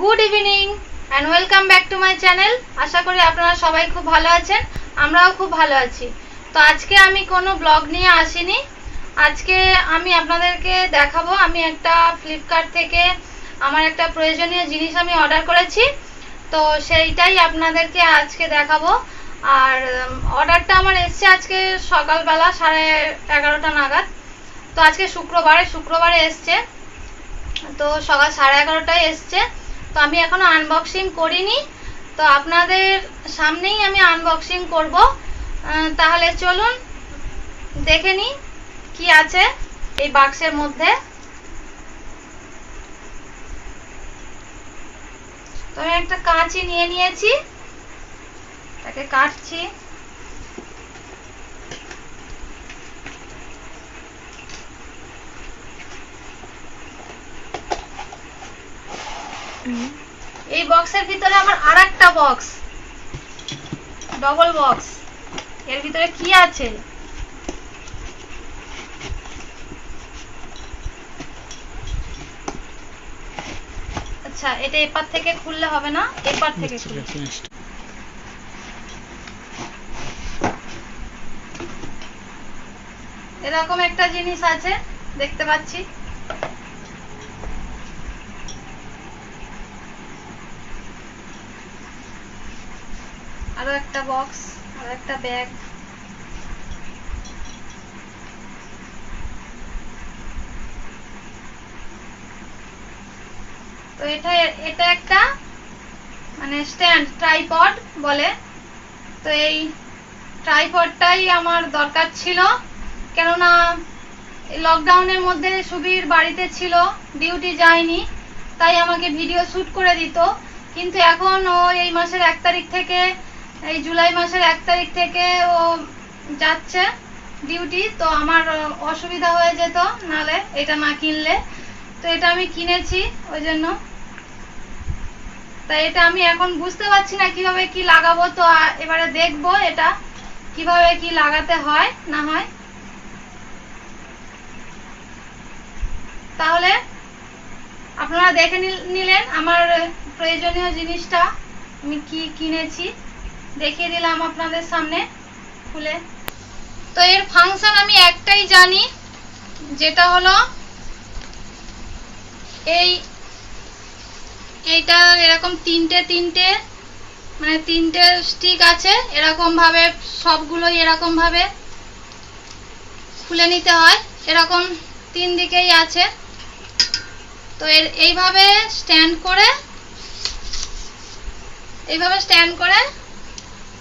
Good evening and welcome back to my channel আশা করি আপনারা সবাই খুব ভালো আছেন, আমরাও খুব ভালো আছি। তো আজকে আমি কোনো ব্লগ নিয়ে আসিনি। আজকে আমি আপনাদেরকে দেখাবো, আমি একটা ফ্লিপকার্ট থেকে আমার একটা প্রয়োজনীয় জিনিস আমি অর্ডার করেছি। তো সেইটাই আপনাদেরকে আজকে দেখাবো। আর অর্ডারটা আমার এসছে আজকে সকালবেলা সাড়ে এগারোটা নাগাদ। তো আজকে শুক্রবারে শুক্রবারে এসছে। তো সকাল সাড়ে এগারোটায় এসছে। তো আমি এখনও আনবক্সিং করিনি, তো আপনাদের সামনেই আমি আনবক্সিং করব। তাহলে চলুন দেখে নিই কি আছে এই বাক্সের মধ্যে। তো আমি একটা কাঁচি নিয়ে নিয়েছি, তাকে কাটছি। এই বক্সের ভিতরে আমার আর একটা বক্স। ডবল বক্স এর ভিতরে কি আছে? আচ্ছা এটা এপার থেকে খুললে হবে না? এপার থেকে খুললে এরকম একটা জিনিস আছে দেখতে পাচ্ছি। আরও একটা বক্স আরও একটা ব্যাগ তো এটা এটা একটা মানে স্ট্যান্ড ট্রাইপড বলে। তো এই ট্রাইপডটাই আমার দরকার ছিল। কেননা লকডাউনের মধ্যে সুবীর বাড়িতে ছিল ডিউটি যায়নি, তাই আমাকে ভিডিও শ্যুট করে দিত। কিন্তু এখন ও এই মাসের এক তারিখ থেকে এই জুলাই মাসের এক তারিখ থেকে ও যাচ্ছে ডিউটি তো আমার অসুবিধা হয়ে যেত নালে এটা না কিনলে। তো এটা আমি কিনেছি ওই জন্য তাই এটা আমি এখন বুঝতে পারছি না কীভাবে কি লাগাবো, তো এবারে দেখব এটা কীভাবে কি লাগাতে হয়, না হয়। তাহলে আপনারা দেখে নিল- নিলেন আমার প্রয়োজনীয় জিনিসটা, আমি কি কিনেছি। দেখিয়ে দিলাম আপনাদের সামনে খুলে। তো এর ফাংশন আমি একটাই জানি, যেটা হলো এই, এইটা এরকম তিনটে তিনটে মানে তিনটে স্টিক আছে এরকম ভাবে সবগুলোই এরকম ভাবে খুলে নিতে হয়। এরকম তিন দিকেই আছে। তো এর, এইভাবে স্ট্যান্ড করে, এইভাবে স্ট্যান্ড করে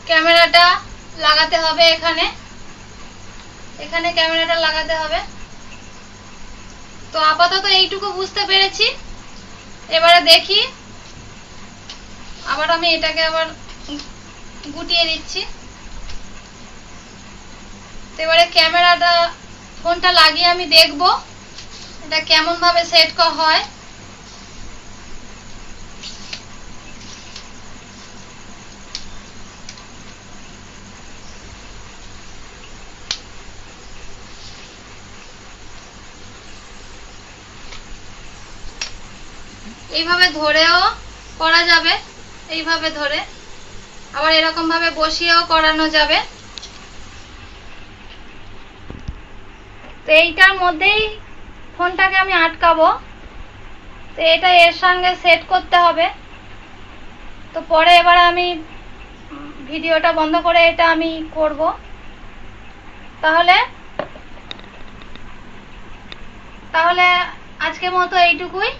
ক্যামেরাটা লাগাতে হবে এখানে। এখানে ক্যামেরাটা লাগাতে হবে। তো আপাতত এইটুকু বুঝতে পেরেছি। এবারে দেখি। আবার আমি এটাকে আবার গুটিয়ে দিচ্ছি। তো এবারে ক্যামেরাটা, ফোনটা লাগিয়ে আমি দেখব এটা কেমন ভাবে সেট হয়। এইভাবে ধরেও করা যাবে, এইভাবে ধরে। আবার এরকম ভাবে বসিয়েও করানো যাবে। তো এইটার মধ্যেই ফোনটাকে আমি আটকাবো। তো এটা এর সঙ্গে সেট করতে হবে। তো পরে এবার আমি ভিডিওটা বন্ধ করে এটা আমি করব। তাহলে তাহলে আজকের মতো এইটুকুই।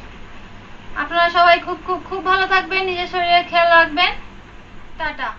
আপনারা সবাই খুব খুব খুব ভালো থাকবেন নিজের শরীরের খেয়াল রাখবেন। টাটা।